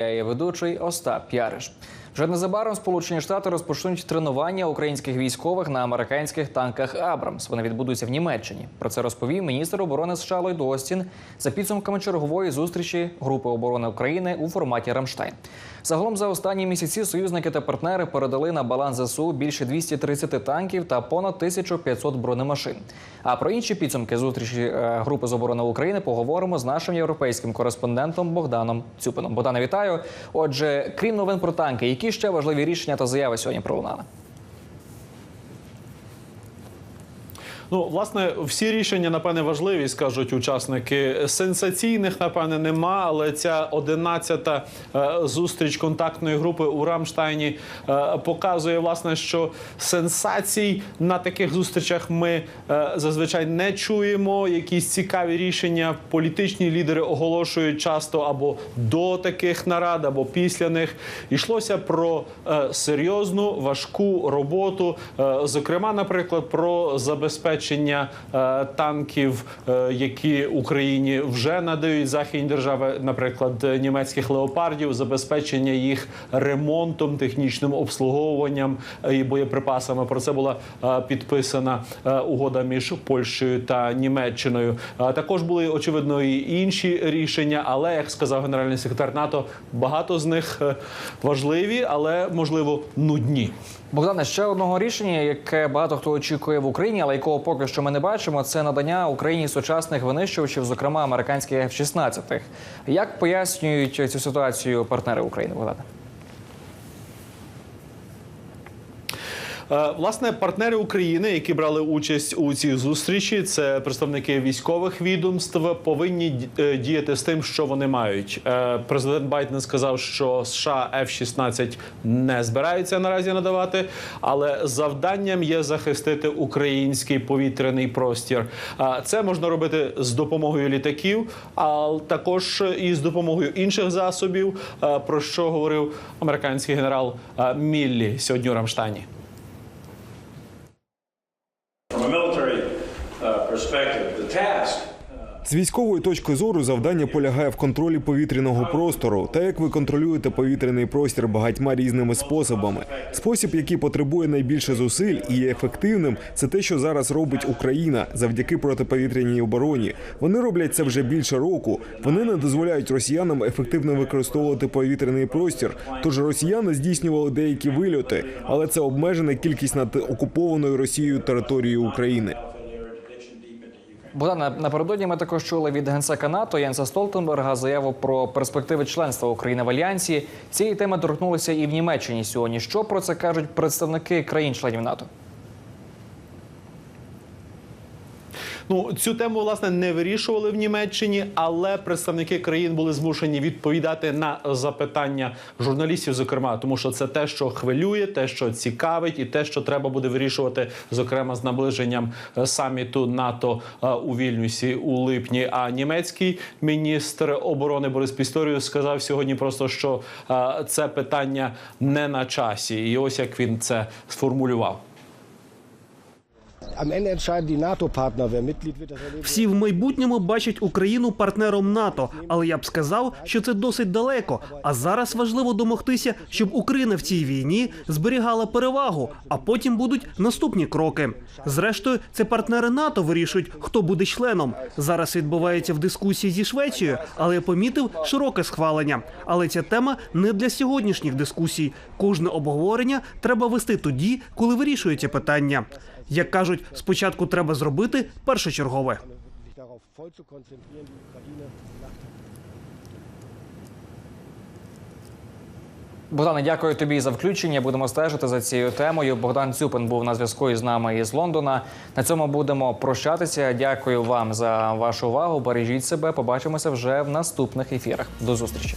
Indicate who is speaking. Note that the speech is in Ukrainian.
Speaker 1: Я є ведучий Остап Яриш. Вже незабаром Сполучені Штати розпочнуть тренування українських військових на американських танках Абрамс. Вони відбудуться в Німеччині. Про це розповів міністр оборони США Ллойд Остін за підсумками чергової зустрічі групи оборони України у форматі Рамштайн. Загалом за останні місяці союзники та партнери передали на баланс ЗСУ більше 230 танків та понад 1500 бронемашин. А про інші підсумки зустрічі е, групи з оборони України поговоримо з нашим європейським кореспондентом Богданом Цюпином. Богдане, вітаю. Отже, крім новин про танки, які ще важливі рішення та заяви сьогодні пролунали?
Speaker 2: Ну, власне, всі рішення, напевне, важливі, скажуть учасники. Сенсаційних, напевне, нема, але ця одинадцята е, зустріч контактної групи у Рамштайні е, показує, власне, що сенсацій на таких зустрічах ми е, зазвичай не чуємо. Якісь цікаві рішення політичні лідери оголошують часто або до таких нарад, або після них. Йшлося про серйозну важку роботу, зокрема, наприклад, про забезпечення е, танків, е, які Україні вже надають західні держави, наприклад, е, німецьких леопардів, забезпечення їх ремонтом, технічним обслуговуванням і боєприпасами. Про це була підписана угода між Польщею та Німеччиною. Також були очевидно і інші рішення, але як сказав генеральний секретар НАТО, багато з них важливі, але можливо нудні.
Speaker 1: Богдане, ще одного рішення, яке багато хто очікує в Україні, але якого поки що ми не бачимо, це надання Україні сучасних винищувачів, зокрема американських F-16. Як пояснюють цю ситуацію партнери України? Богдане?
Speaker 2: Власне, партнери України, які брали участь у цій зустрічі, це представники військових відомств, повинні е, діяти з тим, що вони мають. Е, Президент Байден сказав, що США F-16 не збираються наразі надавати, але завданням є захистити український повітряний простір. Це можна робити з допомогою літаків, а також і з допомогою інших засобів, е, про що говорив американський генерал е, Міллі сьогодні у Рамштайні.
Speaker 3: З військової точки зору завдання полягає в контролі повітряного простору, та як ви контролюєте повітряний простір багатьма різними способами. Спосіб, який потребує найбільше зусиль і є ефективним, це те, що зараз робить Україна завдяки протиповітряній обороні. Вони роблять це вже більше року. Вони не дозволяють росіянам ефективно використовувати повітряний простір. Тож росіяни здійснювали деякі вильоти, але це обмежена кількість над окупованою Росією територією України.
Speaker 1: Богдане, напередодні ми також чули від генсека НАТО Єнса Столтенберга заяву про перспективи членства України в альянсі. Цієї теми торкнулися і в Німеччині сьогодні. Що про це кажуть представники країн-членів НАТО?
Speaker 2: Ну цю тему власне не вирішували в Німеччині, але представники країн були змушені відповідати на запитання журналістів, зокрема, тому що це те, що хвилює, те, що цікавить, і те, що треба буде вирішувати, зокрема з наближенням е, саміту НАТО е, у Вільнюсі у липні. А німецький міністр оборони Борис Пісторіус сказав сьогодні просто, що е, це питання не на часі, і ось як він це сформулював.
Speaker 4: Всі в майбутньому бачать Україну партнером НАТО, але я б сказав, що це досить далеко. А зараз важливо домогтися, щоб Україна в цій війні зберігала перевагу, а потім будуть наступні кроки. Зрештою, це партнери НАТО вирішують, хто буде членом. Зараз відбувається в дискусії зі Швецією, але я помітив широке схвалення. Але ця тема не для сьогоднішніх дискусій. Кожне обговорення треба вести тоді, коли вирішується питання. Як кажуть, спочатку треба зробити першочергове.
Speaker 1: Богдане, дякую тобі за включення. Будемо стежити за цією темою. Богдан Цюпин був на зв'язку із нами із Лондона. На цьому будемо прощатися. Дякую вам за вашу увагу. Бережіть себе. Побачимося вже в наступних ефірах. До зустрічі.